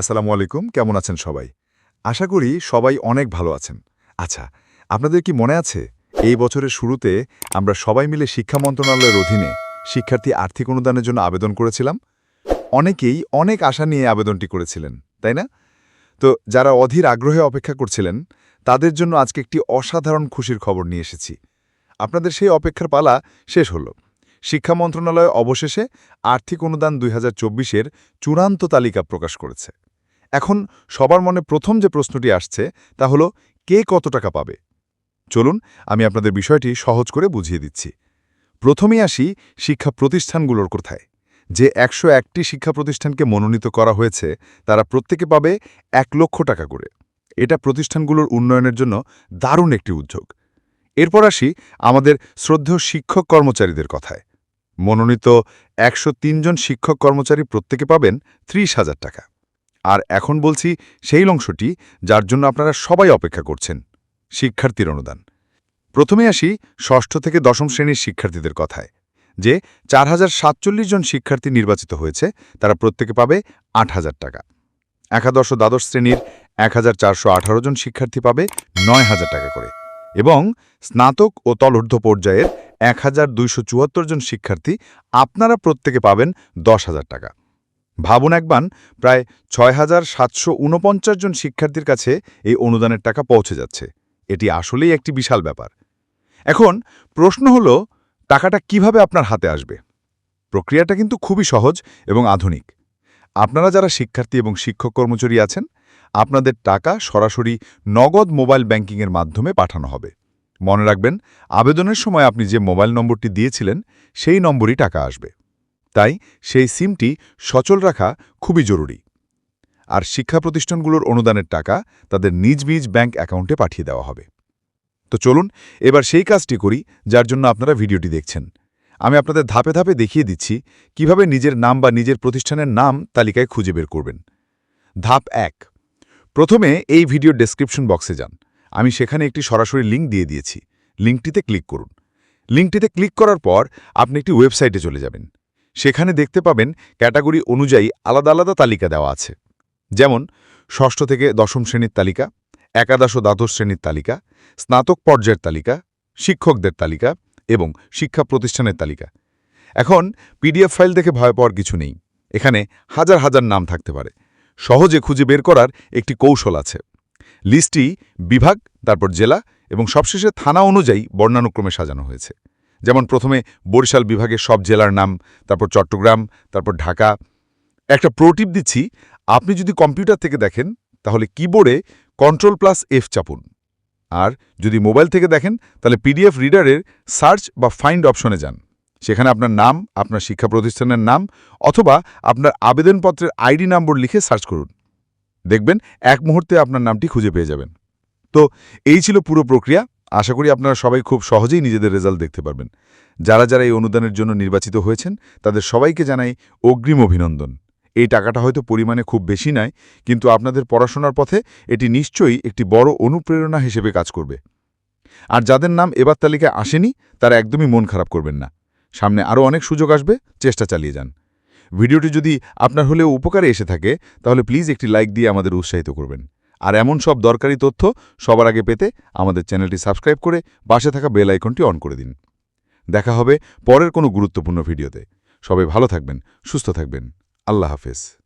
আসসালামু আলাইকুম, কেমন আছেন সবাই? আশা করি সবাই অনেক ভালো আছেন। আচ্ছা আপনাদের কি মনে আছে, এই বছরের শুরুতে আমরা সবাই মিলে শিক্ষা মন্ত্রণালয়ের অধীনে শিক্ষার্থী আর্থিক অনুদানের জন্য আবেদন করেছিলাম? অনেকেই অনেক আশা নিয়ে আবেদনটি করেছিলেন, তাই না? তো যারা অধীর আগ্রহে অপেক্ষা করছিলেন, তাদের জন্য আজকে একটি অসাধারণ খুশির খবর নিয়ে এসেছি। আপনাদের সেই অপেক্ষার পালা শেষ হলো। শিক্ষা মন্ত্রণালয় অবশেষে আর্থিক অনুদান দুই হাজার চব্বিশের চূড়ান্ত তালিকা প্রকাশ করেছে। এখন সবার মনে প্রথম যে প্রশ্নটি আসছে তা হল, কে কত টাকা পাবে? চলুন, আমি আপনাদের বিষয়টি সহজ করে বুঝিয়ে দিচ্ছি। প্রথমেই আসি শিক্ষা প্রতিষ্ঠানগুলোর কোথায়। যে একশো একটি শিক্ষা প্রতিষ্ঠানকে মনোনীত করা হয়েছে, তারা প্রত্যেকে পাবে এক লক্ষ টাকা করে। এটা প্রতিষ্ঠানগুলোর উন্নয়নের জন্য দারুণ একটি উদ্যোগ। এরপর আসি আমাদের শ্রদ্ধেয় শিক্ষক কর্মচারীদের কথায়। মনোনীত একশো জন শিক্ষক কর্মচারী প্রত্যেকে পাবেন ত্রিশ হাজার টাকা। আর এখন বলছি সেই অংশটি যার জন্য আপনারা সবাই অপেক্ষা করছেন, শিক্ষার্থীর অনুদান। প্রথমে আসি ষষ্ঠ থেকে দশম শ্রেণির শিক্ষার্থীদের কথায়, যে চার হাজার সাতচল্লিশ জন শিক্ষার্থী নির্বাচিত হয়েছে, তারা প্রত্যেকে পাবে আট হাজার টাকা। একাদশ দ্বাদশ শ্রেণির এক হাজার চারশো আঠারো জন শিক্ষার্থী পাবে নয় হাজার টাকা করে এবং স্নাতক ও তলূর্ধ্ব পর্যায়ের এক হাজার দুইশো চুয়াত্তর জন শিক্ষার্থী আপনারা প্রত্যেকে পাবেন দশ হাজার টাকা। ভাবুন একবার, প্রায় ছয় হাজার সাতশো উনপঞ্চাশ জন শিক্ষার্থীর কাছে এই অনুদানের টাকা পৌঁছে যাচ্ছে। এটি আসলেই একটি বিশাল ব্যাপার। এখন প্রশ্ন হল, টাকাটা কীভাবে আপনার হাতে আসবে? প্রক্রিয়াটা কিন্তু খুবই সহজ এবং আধুনিক। আপনারা যারা শিক্ষার্থী এবং শিক্ষক কর্মচারী আছেন, আপনাদের টাকা সরাসরি নগদ মোবাইল ব্যাংকিংয়ের মাধ্যমে পাঠানো হবে। মনে রাখবেন, আবেদনের সময় আপনি যে মোবাইল নম্বরটি দিয়েছিলেন, সেই নম্বরই টাকা আসবে। তাই সেই সিমটি সচল রাখা খুবই জরুরি। আর শিক্ষা প্রতিষ্ঠানগুলোর অনুদানের টাকা তাদের নিজ নিজ ব্যাংক অ্যাকাউন্টে পাঠিয়ে দেওয়া হবে। তো চলুন, এবার সেই কাজটি করি, যার জন্য আপনারা ভিডিওটি দেখছেন। আমি আপনাদের ধাপে ধাপে দেখিয়ে দিচ্ছি কীভাবে নিজের নাম বা নিজের প্রতিষ্ঠানের নাম তালিকায় খুঁজে বের করবেন। ধাপ এক। প্রথমে এই ভিডিও ডেসক্রিপশন বক্সে যান। আমি সেখানে একটি সরাসরি লিঙ্ক দিয়ে দিয়েছি। লিঙ্কটিতে ক্লিক করুন। লিঙ্কটিতে ক্লিক করার পর আপনি একটি ওয়েবসাইটে চলে যাবেন। সেখানে দেখতে পাবেন ক্যাটাগরি অনুযায়ী আলাদা আলাদা তালিকা দেওয়া আছে। যেমন, ষষ্ঠ থেকে দশম শ্রেণির তালিকা, একাদশ ও দ্বাদশ শ্রেণির তালিকা, স্নাতক পর্যায়ের তালিকা, শিক্ষকদের তালিকা এবং শিক্ষা প্রতিষ্ঠানের তালিকা। এখন পিডিএফ ফাইল দেখে ভয় পাওয়ার কিছু নেই। এখানে হাজার হাজার নাম থাকতে পারে। সহজে খুঁজে বের করার একটি কৌশল আছে। লিস্টটি বিভাগ, তারপর জেলা এবং সবশেষে থানা অনুযায়ী বর্ণানুক্রমে সাজানো হয়েছে। যেমন প্রথমে বরিশাল বিভাগের সব জেলার নাম, তারপর চট্টগ্রাম, তারপর ঢাকা। একটা প্রোটিপ দিচ্ছি, আপনি যদি কম্পিউটার থেকে দেখেন, তাহলে কিবোর্ডে কন্ট্রোল প্লাস এফ চাপুন। আর যদি মোবাইল থেকে দেখেন, তাহলে পিডিএফ রিডারের সার্চ বা ফাইন্ড অপশনে যান। সেখানে আপনার নাম, আপনার শিক্ষা প্রতিষ্ঠানের নাম, অথবা আপনার আবেদনপত্রের আইডি নম্বর লিখে সার্চ করুন। দেখবেন এক মুহূর্তে আপনার নামটি খুঁজে পেয়ে যাবেন। তো এই ছিল পুরো প্রক্রিয়া। আশা করি আপনারা সবাই খুব সহজেই নিজেদের রেজাল্ট দেখতে পারবেন। যারা যারা এই অনুদানের জন্য নির্বাচিত হয়েছেন, তাদের সবাইকে জানাই অগ্রিম অভিনন্দন। এই টাকাটা হয়তো পরিমাণে খুব বেশি নয়, কিন্তু আপনাদের পড়াশোনার পথে এটি নিশ্চয়ই একটি বড় অনুপ্রেরণা হিসেবে কাজ করবে। আর যাদের নাম এবার তালিকায় আসেনি, তারা একদমই মন খারাপ করবেন না। সামনে আরও অনেক সুযোগ আসবে, চেষ্টা চালিয়ে যান। ভিডিওটি যদি আপনার হলেও উপকারে এসে থাকে, তাহলে প্লিজ একটি লাইক দিয়ে আমাদের উৎসাহিত করবেন। আর এমন সব দরকারি তথ্য সবার আগে পেতে আমাদের চ্যানেলটি সাবস্ক্রাইব করে পাশে থাকা বেল আইকনটি অন করে দিন। দেখা হবে পরের কোনো গুরুত্বপূর্ণ ভিডিওতে। সবাই ভালো থাকবেন, সুস্থ থাকবেন। আল্লাহ হাফেজ।